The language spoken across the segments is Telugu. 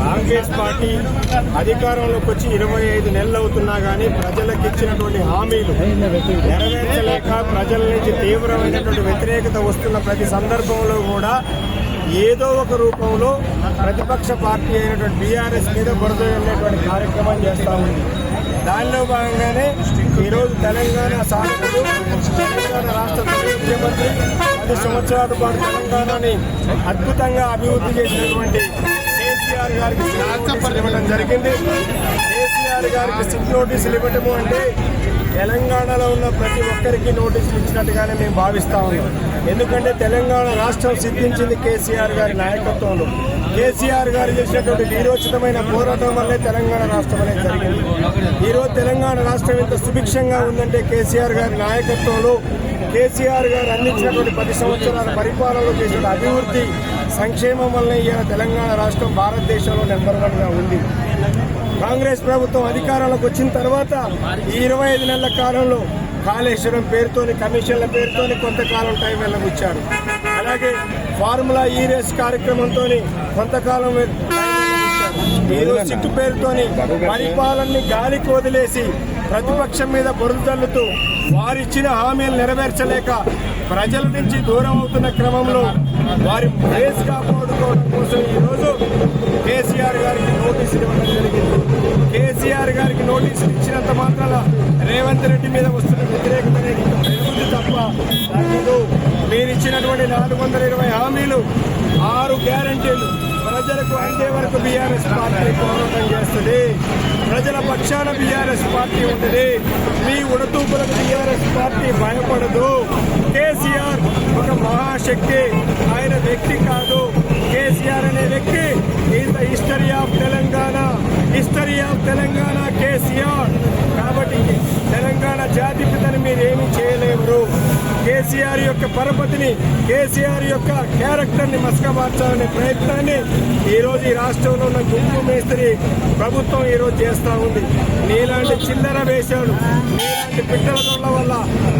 కాంగ్రెస్ పార్టీ అధికారంలోకి వచ్చి ఇరవై ఐదు నెలలు అవుతున్నా కానీ ప్రజలకు ఇచ్చినటువంటి హామీలు నెరవేర్చలేక ప్రజల నుంచి తీవ్రమైనటువంటి వ్యతిరేకత వస్తున్న ప్రతి సందర్భంలో కూడా ఏదో ఒక రూపంలో ప్రతిపక్ష పార్టీ అయినటువంటి బీఆర్ఎస్ మీద బురద వెళ్ళేటువంటి కార్యక్రమం చేస్తూ ఉంది. దానిలో భాగంగానే ఈరోజు తెలంగాణ సాధకులు తెలంగాణ రాష్ట్ర ముఖ్యమంత్రి పది సంవత్సరాల పాటు తెలంగాణని అద్భుతంగా అభివృద్ధి చేసినటువంటి కేసీఆర్ గారికి సిట్ ఇవ్వడం జరిగింది. కేసీఆర్ గారికి సిట్ నోటీసులు ఇవ్వటము అంటే తెలంగాణలో ఉన్న ప్రతి ఒక్కరికి నోటీసులు ఇచ్చినట్టుగానే మేము భావిస్తా ఉన్నాం. ఎందుకంటే తెలంగాణ రాష్ట్రం సిద్ధించింది కేసీఆర్ గారి నాయకత్వంలో. కేసీఆర్ గారు చేసినటువంటి వీరోచితమైన పోరాటం వల్లే తెలంగాణ రాష్ట్రం అనేది జరిగింది. ఈరోజు తెలంగాణ రాష్ట్రం ఎంత సుభిక్షంగా ఉందంటే కేసీఆర్ గారి నాయకత్వంలో కేసీఆర్ గారు అందించినటువంటి పది సంవత్సరాల పరిపాలనలో చేసిన అభివృద్ధి సంక్షేమం వల్లే ఇవాళ తెలంగాణ రాష్ట్రం భారతదేశంలో నెంబర్ వన్గా ఉంది కాంగ్రెస్ ప్రభుత్వం అధికారంలోకి వచ్చిన తర్వాత ఈ ఇరవై ఐదు నెలల కాలంలో కాళేశ్వరం పేరుతోని కమిషన్ల పేరుతోని కొంతకాలం టైం వెళ్ళబుచ్చారు అలాగే ఫార్ములా ఈ రేస్ కార్యక్రమంతో కొంతకాలం. ఈరోజు సిట్టు పేరుతోని పరిపాలనని గాలికి వదిలేసి ప్రతిపక్షం మీద బురద తల్లుతూ వారిచ్చిన హామీలు నెరవేర్చలేక ప్రజల నుంచి దూరం అవుతున్న క్రమంలో వారి ప్లేస్ కాపాడుకోవడం కోసం ఈరోజు కేసీఆర్ గారికి నోటీసులు ఇవ్వడం జరిగింది. కేసీఆర్ గారికి నోటీసులు ఇచ్చినంత మాత్రాన రేవంత్ రెడ్డి మీద వస్తున్న వ్యతిరేకత అనేది పెరుగుతుంది తప్ప తగ్గదు మీరు ఇచ్చినటువంటి నాలుగు వందల ఇరవై హామీలు ఆరు గ్యారంటీలు ప్రజలకు అందే వరకు బీఆర్ఎస్ పార్టీ పోరాటం చేస్తుంది. ప్రజల పక్షాన బీఆర్ఎస్ పార్టీ ఉంటుంది. మీ ఉడతూపులకు బీఆర్ఎస్ పార్టీ భయపడదు. కేసీఆర్ ఒక మహాశక్తి. ఆయన వ్యక్తి కాదు. కేసీఆర్ అనే వ్యక్తి. Is the history of Telangana. History of Telangana KCR. కాబట్టి తెలంగాణ జాతిపితని మీరు ఏమీ చేయలేరు. కేసీఆర్ యొక్క పరపతిని కేసీఆర్ యొక్క క్యారెక్టర్ని మసకమార్చాలనే ప్రయత్నాన్ని ఈ రోజు ఈ రాష్ట్రంలో ఉన్న గుంపు మేస్త్రి ప్రభుత్వం ఈ రోజు చేస్తా ఉంది. నీలాంటి చిల్లర వేశాడు. నీలాంటి పిట్టల దొంగల వల్ల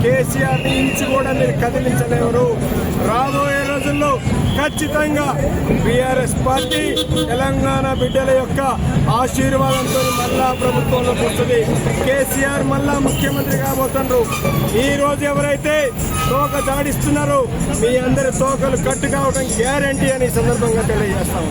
కేసీఆర్ని ఇంచి కూడా మీరు కదిలించలేవరు రాబోయే రోజుల్లో ఖచ్చితంగా బీఆర్ఎస్ పార్టీ తెలంగాణ బిడ్డల యొక్క ఆశీర్వాదంతో మళ్ళా ప్రభుత్వంలోకి వస్తుంది. కేసీఆర్ మళ్ళా ముఖ్యమంత్రి కాబోతున్నారు ఈ రోజు ఎవరైతే తోక జాడిస్తున్నారో మీ అందరి తోకలు కట్టు కావడం గ్యారంటీ అని సందర్భంగా తెలియజేస్తాం